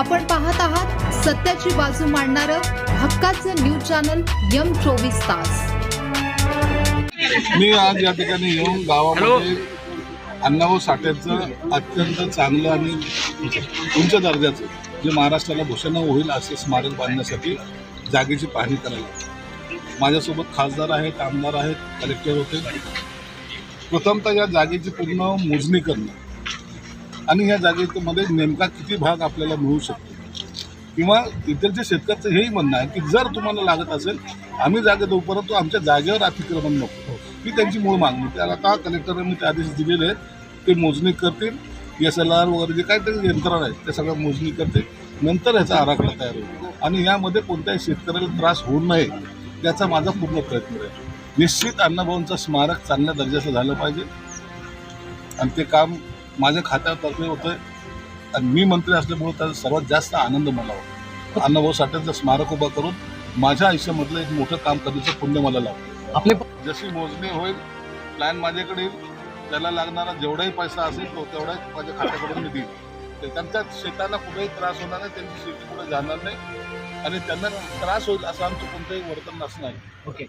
आपण पाहत आहात सत्याची बाजू मांडणारं हक्काचं न्यूज चॅनल यम चोवीस तास. मी आज या ठिकाणी येऊन गावामध्ये अण्णाभाऊ साठेचं अत्यंत चांगलं आणि उंच दर्जाचं जे महाराष्ट्राला भूषण होईल असे स्मारक बांधण्यासाठी जागेची पाहणी करायला माझ्यासोबत खासदार आहेत आमदार आहेत कलेक्टर होते. प्रथमतः या जागेची पूर्ण मोजणी करणं आणि या जागेमध्ये नेमका किती भाग आपल्याला मिळू शकतो? किंवा इतरच्या शेतकऱ्याचं हेही म्हणणं आहे की जर तुम्हाला लागत असेल आम्ही जागे देऊ परंतु आमच्या जागेवर अतिक्रमण नको. ही त्यांची मूळ मागणी. त्याला आता कलेक्टरांनी मी ते आदेश दिलेले आहेत ते मोजणी करतील. एस एल आर वगैरे जे काही तरी यंत्रणा आहेत ते सगळं मोजणी करते नंतर ह्याचा आराखडा तयार होईल. आणि यामध्ये कोणत्याही शेतकऱ्याला त्रास होऊ नये याचा माझा पूर्ण प्रयत्न राहील. निश्चित अण्णाभाऊंचं स्मारक चांगल्या दर्जाचं झालं पाहिजे. आणि ते काम माझ्या खात्यातर्फे होतंय. आणि मी मंत्री असल्यामुळे त्याचा सर्वात जास्त आनंद मला होतो. अण्णाभाऊ साठेंचं स्मारक उभं करून माझ्या आयुष्यामधलं एक मोठं काम करण्याचं पुण्य मला लाभलं. आपले जशी मोजणी होईल प्लॅन माझ्याकडे त्याला लागणारा जेवढाही पैसा असेल तो तेवढा माझ्या खात्याकडून मी देईन ते त्यांच्या शेताला कुठेही त्रास होणार नाही त्यांची शेती कुठे जाणार नाही. आणि त्यांना त्रास होईल असं आमचं कोणतंही वर्तन नसणार ओके.